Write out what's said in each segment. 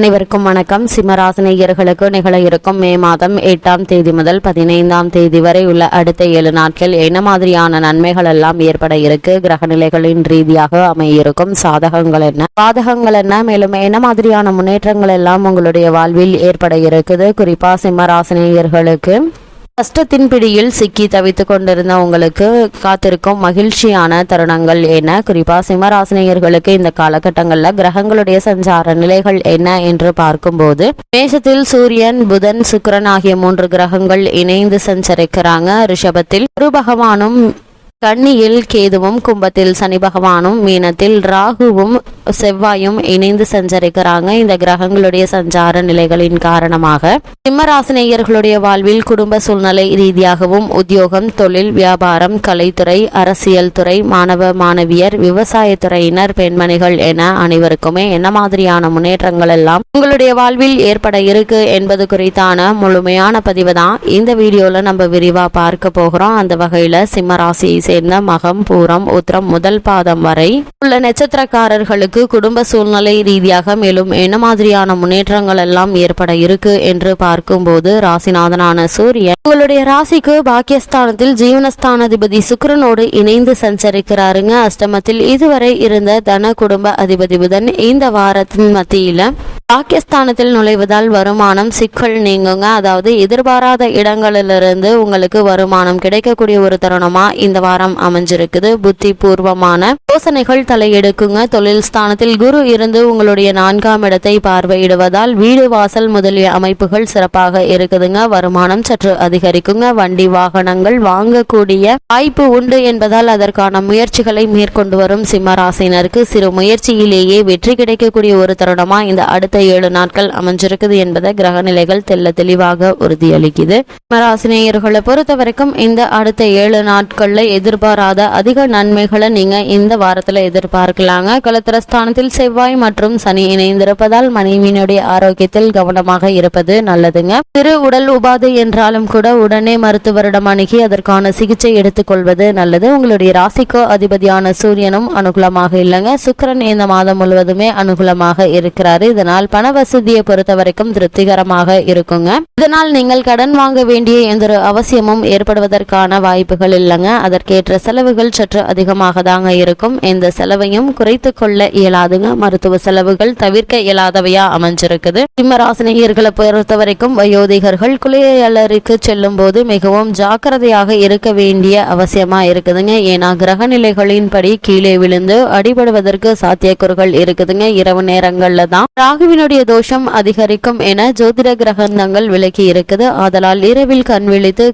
அனைவருக்கும் வணக்கம். சிம்மராசினியர்களுக்கு நிகழ இருக்கும் மே மாதம் எட்டாம் தேதி முதல் பதினைந்தாம் தேதி வரை உள்ள அடுத்த ஏழு நாட்கள் என்ன மாதிரியான நன்மைகள் எல்லாம் ஏற்பட இருக்கு? கிரக நிலைகளின் ரீதியாக அமையிருக்கும் சாதகங்கள் என்ன? பாதகங்கள் என்ன? மேலும் என்ன மாதிரியான முன்னேற்றங்கள் எல்லாம் உங்களுடைய வாழ்வில் ஏற்பட இருக்குது? குறிப்பா சிம்மராசினியர்களுக்கு கஷ்டத்தின் பிடியில் சிக்கி தவித்து கொண்டிருந்த உங்களுக்கு காத்திருக்கும் மகிழ்ச்சியான தருணங்கள் என்ன? குறிப்பா சிம்மராசினியர்களுக்கு இந்த காலகட்டங்களில் கிரகங்களுடைய சஞ்சார நிலைகள் என்ன என்று பார்க்கும்போது மேஷத்தில் சூரியன் புதன் சுக்கிரன் ஆகிய மூன்று கிரகங்கள் இணைந்து சஞ்சரிக்கிறாங்க. ரிஷபத்தில் குரு பகவானும் கன்னியில் கேதுவும் கும்பத்தில் சனி பகவானும் மீனத்தில் ராகுவும் செவ்வாயும் இணைந்து சஞ்சரிக்கிறாங்க. இந்த கிரகங்களுடைய சஞ்சார நிலைகளின் காரணமாக சிம்மராசினியர்களுடைய வாழ்வில் குடும்ப சூழ்நிலை ரீதியாகவும் உத்தியோகம் தொழில் வியாபாரம் கலைத்துறை அரசியல் துறை மாணவ மாணவியர் விவசாயத்துறையினர் பெண்மணிகள் என அனைவருக்குமே என்ன மாதிரியான முன்னேற்றங்கள் எல்லாம் உங்களுடைய வாழ்வில் ஏற்பட இருக்கு என்பது குறித்தான முழுமையான பதிவு தான். இந்த வீடியோல நம்ம விரிவா பார்க்க போகிறோம். அந்த வகையில சிம்மராசியை சேர்ந்த மகம் பூரம் உத்திரம் முதல் பாதம் வரை உள்ள நட்சத்திரக்காரர்களுக்கு குடும்ப சூழ்நிலை ரீதியாக மேலும் என்ன மாதிரியான முன்னேற்றங்கள் எல்லாம் ஏற்பட இருக்கு என்று பார்க்கும்போது ராசிநாதனான சூரியன் உங்களுடைய ராசிக்கு பாக்கியஸ்தானத்தில் ஜீவனஸ்தானாதிபதி சுக்ரனோடு இணைந்து சஞ்சரிக்கிறாருங்க. அஷ்டமத்தில் இதுவரை இருந்த தன குடும்ப அதிபதி புதன் இந்த வாரத்தின் மத்தியில பாகிஸ்தானத்தில் நுழைவதால் வருமானம் சிக்கல் நீங்குங்க. அதாவது எதிர்பாராத இடங்களிலிருந்து உங்களுக்கு வருமானம் கிடைக்கக்கூடிய ஒரு தருணமா இந்த வாரம் அமைஞ்சிருக்குது. புத்தி பூர்வமான யோசனைகள் தலையெடுக்குங்க. தொழில் ஸ்தானத்தில் குரு இருந்து உங்களுடைய நான்காம் இடத்தை பார்வையிடுவதால் வீடு வாசல் முதலிய அமைப்புகள் சிறப்பாக இருக்குதுங்க. வருமானம் சற்று அதிகரிக்குங்க. வண்டி வாகனங்கள் வாங்கக்கூடிய வாய்ப்பு உண்டு என்பதால் அதற்கான முயற்சிகளை மேற்கொண்டு வரும் சிம்மராசினருக்கு சிறு முயற்சியிலேயே வெற்றி கிடைக்கக்கூடிய ஒரு தருணமா இந்த அடுத்த ஏழு நாட்கள் அமைஞ்சிருக்குது என்பதை கிரக நிலைகள் தெல்ல தெளிவாக உறுதியளிக்குது. சிம்மராசினியர்களை பொறுத்த வரைக்கும் இந்த அடுத்த ஏழு நாட்கள்ல எதிர்பாராத அதிக நன்மைகளை நீங்க இந்த வாரத்துல எதிர்பார்க்கலாங்க. கலத்திரஸ்தானத்தில் செவ்வாய் மற்றும் சனி இணைந்திருப்பதால் மனைவியினுடைய ஆரோக்கியத்தில் கவனமாக இருப்பது நல்லதுங்க. சிறு உடல் உபாதை என்றாலும் கூட உடனே மருத்துவரிடம் அணுகி அதற்கான சிகிச்சை எடுத்துக்கொள்வது நல்லது. உங்களுடைய ராசிக்கோ அதிபதியான சூரியனும் அனுகூலமாக இல்லைங்க. சுக்கரன் இந்த மாதம் முழுவதுமே அனுகூலமாக இருக்கிறாரு. இதனால் பண வசதியை பொறுத்த வரைக்கும் திருப்திகரமாக இருக்குங்க. இதனால் நீங்கள் கடன் வாங்க வேண்டிய எந்த ஒரு அவசியமும் ஏற்படுவதற்கான வாய்ப்புகள் இல்லைங்க. அதற்கேற்ற செலவுகள் சற்று அதிகமாக தாங்க இருக்கும். எந்த செலவையும் குறைத்து கொள்ள இயலாதுங்க. மருத்துவ செலவுகள் தவிர்க்க இயலாதவையா அமைஞ்சிருக்குது. சிம்மராசினியர்களை பொறுத்த வரைக்கும் வயோதிகர்கள் குளியலருக்கு செல்லும் போது மிகவும் ஜாக்கிரதையாக இருக்க வேண்டிய அவசியமா இருக்குதுங்க. ஏன்னா கிரக நிலைகளின்படி கீழே விழுந்து அடிபடுவதற்கு சாத்தியக்கூறுகள் இருக்குதுங்க. இரவு நேரங்கள்ல தான் சூரியனுடைய தோஷம் அதிகரிக்கும் என ஜோதிட கிரகந்தங்கள் விலக்கி இருக்குது ஆதலால் இரவில் கண் விழித்து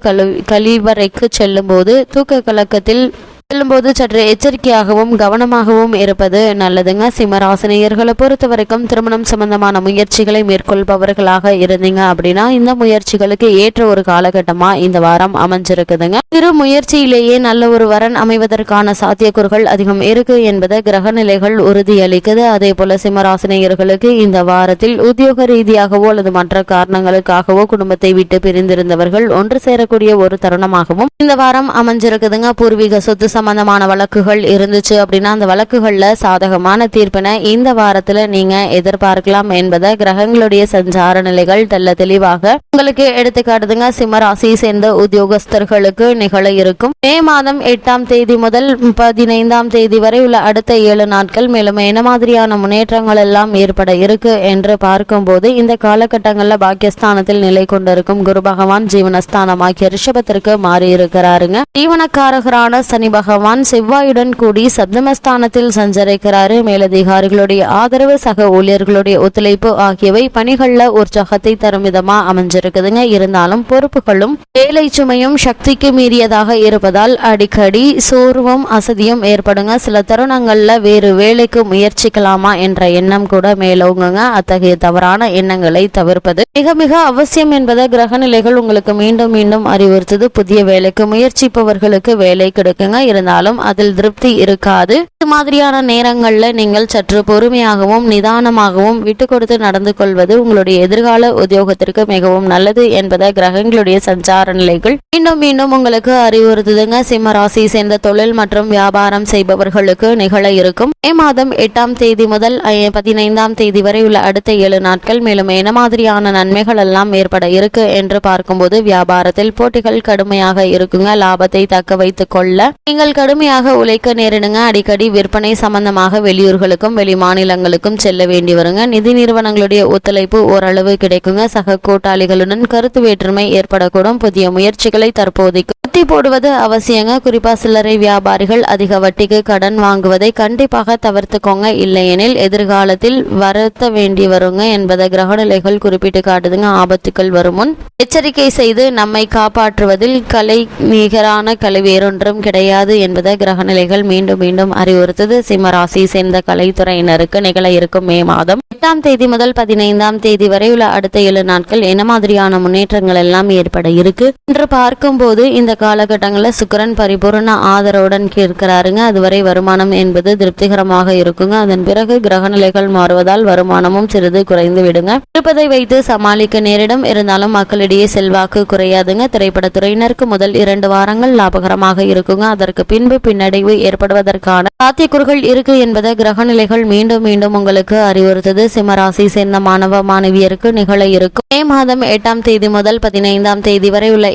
கழிவறைக்கு செல்லும் போது தூக்க கலக்கத்தில் செல்லும்போது சற்று எச்சரிக்கையாகவும் கவனமாகவும் இருப்பது நல்லதுங்க. சிம்மராசினியர்களை பொறுத்த வரைக்கும் திருமணம் சம்பந்தமான முயற்சிகளை மேற்கொள்பவர்களாக இருந்தீங்க அப்படின்னா இந்த முயற்சிகளுக்கு ஏற்ற ஒரு காலகட்டமா இந்த வாரம் அமைஞ்சிருக்குதுங்க. சிறு முயற்சியிலேயே நல்ல ஒரு வரன் அமைவதற்கான சாத்தியக்கூறுகள் அதிகம் இருக்கு என்பதை கிரக நிலைகள் உறுதியளிக்குது. அதே போல சிம்மராசினியர்களுக்கு இந்த வாரத்தில் உத்தியோக ரீதியாகவோ அல்லது மற்ற காரணங்களுக்காகவோ குடும்பத்தை விட்டு பிரிந்திருந்தவர்கள் ஒன்று சேரக்கூடிய ஒரு தருணமாகவும் இந்த வாரம் அமைஞ்சிருக்குதுங்க. பூர்வீக சொத்து சம்பந்தமான வழக்குகள் இருந்துச்சு அப்படின்னா அந்த வழக்குகள்ல சாதகமான தீர்ப்பினை இந்த வாரத்துல நீங்க எதிர்பார்க்கலாம் என்பதை கிரகங்களுடைய சஞ்சார நிலைகள் தெல்ல தெளிவாக உங்களுக்கு எடுத்துக்காட்டுதுங்க சிம்மராசி சேர்ந்த உத்தியோகஸ்தர்களுக்கு நிகழ இருக்கும். மே மாதம் எட்டாம் தேதி முதல் பதினைந்தாம் தேதி வரை உள்ள அடுத்த ஏழு நாட்கள் மேலும் என்ன மாதிரியான முன்னேற்றங்கள் எல்லாம் ஏற்பட இருக்கு என்று பார்க்கும்போது இந்த காலகட்டங்களில் பாக்கியஸ்தானத்தில் நிலை கொண்டிருக்கும் குரு பகவான் ஜீவனஸ்தானமாகிய ரிஷபத்திற்கு மாறி இருக்கிறாருங்க ஜீவனக்காரகரான சனி பகவான் செவ்வாயுடன் கூடி சப்தமஸ்தானத்தில் சஞ்சரிக்கிறாரு. மேலதிகாரிகளுடைய ஆதரவு சக ஊழியர்களுடைய ஒத்துழைப்பு ஆகியவை பணிகள்ல உற்சாகத்தை தரும் விதமா அமைஞ்சிருக்குதுங்க. இருந்தாலும் பொறுப்புகளும் வேலை சுமையும் சக்திக்கு மீறியதாக இருப்பதால் அடிக்கடி சோர்வும் அசதியும் ஏற்படுங்க. சில தருணங்கள்ல வேறு வேலைக்கு முயற்சிக்கலாமா என்ற எண்ணம் கூட மேலோங்குங்க. அத்தகைய தவறான எண்ணங்களை தவிர்ப்பது மிக மிக அவசியம் என்பதை கிரக நிலைகள் உங்களுக்கு மீண்டும் மீண்டும் அறிவுறுத்துது. புதிய வேலைக்கு முயற்சிப்பவர்களுக்கு வேலை கிடைக்குங்க. இருந்தாலும் அதில் திருப்தி இருக்காது. இது மாதிரியான நேரங்களில் நீங்கள் சற்று பொறுமையாகவும் நிதானமாகவும் விட்டு கொடுத்து நடந்து கொள்வது உங்களுடைய எதிர்கால உத்தியோகத்திற்கு மிகவும் நல்லது என்பதை கிரகங்களுடைய சஞ்சார நிலைகள் மீண்டும் மீண்டும் உங்களுக்கு அறிவுறுத்துதுங்க. சிம்ம ராசி சேர்ந்த தொழில் மற்றும் வியாபாரம் செய்பவர்களுக்கு நிகழ இருக்கும். மே மாதம் எட்டாம் தேதி முதல் பதினைந்தாம் தேதி வரை உள்ள அடுத்த ஏழு நாட்கள் மேலும் என்ன மாதிரியான நன்மைகள் எல்லாம் ஏற்பட இருக்கு என்று பார்க்கும்போது வியாபாரத்தில் போட்டிகள் கடுமையாக இருக்குங்க. லாபத்தை தக்க வைத்துக் கொள்ள நீங்கள் கடுமையாக உழைக்க நேரிடுங்க. அடிக்கடி விற்பனை சம்பந்தமாக வெளியூர்களுக்கும் வெளி மாநிலங்களுக்கும் செல்ல வேண்டி வருங்க. நிதி நிறுவனங்களுடைய ஒத்துழைப்பு ஓரளவு கிடைக்குங்க. சக கூட்டாளிகளுடன் கருத்து வேற்றுமை ஏற்படக்கூடும். புதிய முயற்சிகளை தற்போதைக்கு குத்தி போடுவது அவசியங்க. குறிப்பா சில்லறை வியாபாரிகள் அதிக வட்டிக்கு கடன் வாங்குவதை கண்டிப்பாக தவிர்த்துக்கோங்க. இல்லையெனில் எதிர்காலத்தில் வருத்த வேண்டி வருங்க என்பதை கிரகநிலைகள் குறிப்பிட்டு காட்டுதுங்க. ஆபத்துக்கள் வரும் முன் எச்சரிக்கை செய்து நம்மை காப்பாற்றுவதில் கலை நிகரான கலை வேறொன்றும் கிடையாது என்பதை கிரகநிலைகள் மீண்டும் மீண்டும் அறிவுறுத்தது. சிம்மராசி சேர்ந்த கலைத்துறையினருக்கு நிகழ இருக்கும் மே மாதம் எட்டாம் தேதி முதல் பதினைந்தாம் தேதி வரை உள்ள அடுத்த ஏழு நாட்கள் என்ன மாதிரியான முன்னேற்றங்கள் எல்லாம் ஏற்பட இருக்கு? என்று பார்க்கும்போது இந்த காலகட்டங்களில் சுக்கரன் பரிபூர்ண ஆதரவுடன் இருக்கிறாருங்க அதுவரை வருமானம் என்பது திருப்திகரமாக இருக்குங்க. அதன் பிறகு கிரகநிலைகள் மாறுவதால் வருமானமும் சிறிது குறைந்து விடுங்க. இருப்பதை வைத்து சமாளிக்க நேரிடும். இருந்தாலும் மக்களிடையே செல்வாக்கு குறையாதுங்க. திரைப்படத்துறையினருக்கு முதல் இரண்டு வாரங்கள் லாபகரமாக இருக்குங்க. அதற்கு பின்பு பின்னடைவு ஏற்படுவதற்கான சாத்தியக்கூறுகள் இருக்கு என்பதை கிரகநிலைகள் மீண்டும் மீண்டும் உங்களுக்கு அறிவுறுத்தது. சிம்மராசி சேர்ந்த மாணவ மாணவியருக்கு நிகழ இருக்கும். மே மாதம் எட்டாம் தேதி முதல் பதினைந்தாம் தேதி வரை உள்ள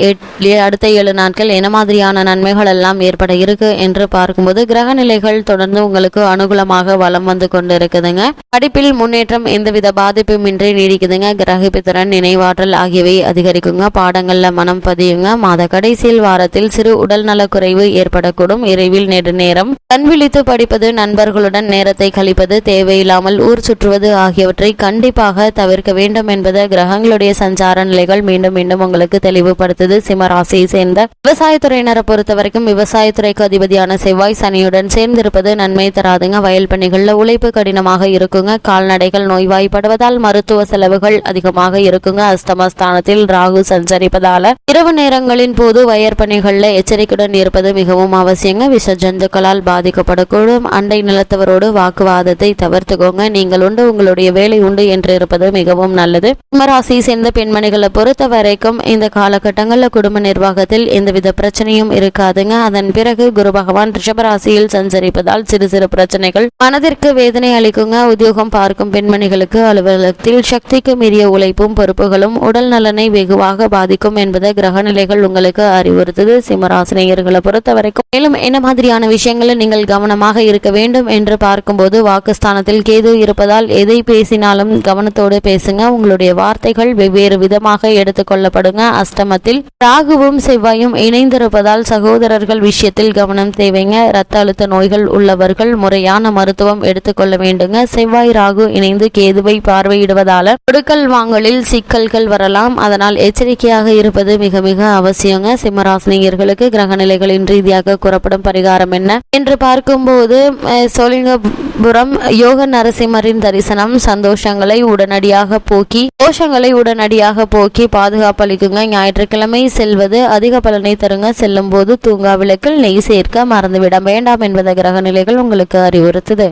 அடுத்த ஏழு நாட்கள் என்ன மாதிரியான நன்மைகள் எல்லாம் ஏற்பட இருக்கு என்று பார்க்கும்போது கிரகநிலைகள் தொடர்ந்து உங்களுக்கு அனுகூலமாக வலம் வந்து கொண்டு இருக்குதுங்க படிப்பில் முன்னேற்றம் எந்தவித பாதிப்பும் இன்றி நீடிக்குதுங்க. கிரகிப்பு திறன் நினைவாற்றல் ஆகியவை அதிகரிக்குங்க. பாடங்கள்ல மனம் பதியுங்க. மாத கடைசியில் வாரத்தில் சிறு உடல் நலக்குறைவு ஏற்படக்கூடும். இரவில் நெடுநேரம் கண்விழி படித்து படிப்பது நண்பர்களுடன் நேரத்தை கழிப்பது தேவையில்லாமல் ஊர் சுற்றுவது ஆகியவற்றை கண்டிப்பாக தவிர்க்க வேண்டும் என்பது கிரகங்களுடைய சஞ்சார நிலைகள் மீண்டும் மீண்டும் உங்களுக்கு தெளிவுபடுத்துது சிம்மராசியை சேர்ந்த விவசாயத்துறையினரை பொறுத்த வரைக்கும் விவசாயத்துறைக்கு அதிபதியான செவ்வாய் சனியுடன் சேர்ந்திருப்பது நன்மை தராதுங்க. வயல் பணிகள்ல உழைப்பு கடினமாக இருக்குங்க. கால்நடைகள் நோய்வாய்ப்படுவதால் மருத்துவ செலவுகள் அதிகமாக இருக்குங்க. அஸ்தமஸ்தானத்தில் ராகு சஞ்சரிப்பதால இரவு நேரங்களின் போது வயற்பணிகளில் எச்சரிக்கையுடன் இருப்பது மிகவும் அவசியங்க. விஷ ஜந்துக்களால் பாதிக்கப்படும் பாதிக்கப்படக்கூடும் அண்டை நிலத்தவரோடு வாக்குவாதத்தை தவிர்த்துக்கோங்க. நீங்கள் உண்டு உங்களுடைய வேலை உண்டு என்று இருப்பது மிகவும் நல்லது. கும்பராசி சேர்ந்த பெண்மணிகளை பொறுத்த வரைக்கும் இந்த காலகட்டங்களில் குடும்ப நிர்வாகத்தில் எந்தவித பிரச்சனையும் இருக்காதுங்க. அதன் பிறகு குரு பகவான் ரிஷபராசியில் சஞ்சரிப்பதால் சிறு சிறு பிரச்சனைகள். மனதிற்கு வேதனை அளிக்குங்க. உத்தியோகம் பார்க்கும் பெண்மணிகளுக்கு அலுவலகத்தில் சக்திக்கு மீறிய உழைப்பும் பொறுப்புகளும் உடல் நலனை வெகுவாக பாதிக்கும் என்பதை கிரகநிலைகள் உங்களுக்கு அறிவுறுத்துது. சிம்மராசினியர்களை பொறுத்த வரைக்கும் மேலும் என்ன மாதிரியான விஷயங்களை நீங்கள் கவனம் கவனமாக இருக்க வேண்டும் என்று பார்க்கும்போது வாக்குஸ்தானத்தில் கேது இருப்பதால் எதை பேசினாலும் கவனத்தோடு பேசுங்க. உங்களுடைய வார்த்தைகள் வெவ்வேறு விதமாக எடுத்துக்கொள்ளப்படுங்க அஷ்டமத்தில் ராகுவும் செவ்வாயும் இணைந்திருப்பதால் சகோதரர்கள் விஷயத்தில் கவனம் தேவைங்க. இரத்த அழுத்த நோய்கள் உள்ளவர்கள் முறையான மருத்துவம் எடுத்துக்கொள்ள வேண்டுங்க. செவ்வாய் ராகு இணைந்து கேதுவை பார்வையிடுவதால கொடுக்கல் வாங்கலில் சிக்கல்கள் வரலாம். அதனால் எச்சரிக்கையாக இருப்பது மிக மிக அவசியங்க. சிம்மராசினியர்களுக்கு கிரகநிலைகளின் ரீதியாக கூறப்படும் பரிகாரம் என்ன என்று பார்க்கும் அஹ், சோழிங்கபுரம் யோக நரசிம்மரின் தரிசனம் சந்தோஷங்களை உடனடியாக போக்கி தோஷங்களை உடனடியாக போக்கி பாதுகாப்பளிக்குங்க ஞாயிற்றுக்கிழமை செல்வது அதிக பலனை தருங்க. செல்லும் போது தூங்கா விளக்கில் நெய் சேர்க்க மறந்துவிட வேண்டாம் என்பதை கிரகநிலைகள் உங்களுக்கு அறிவுறுத்துது.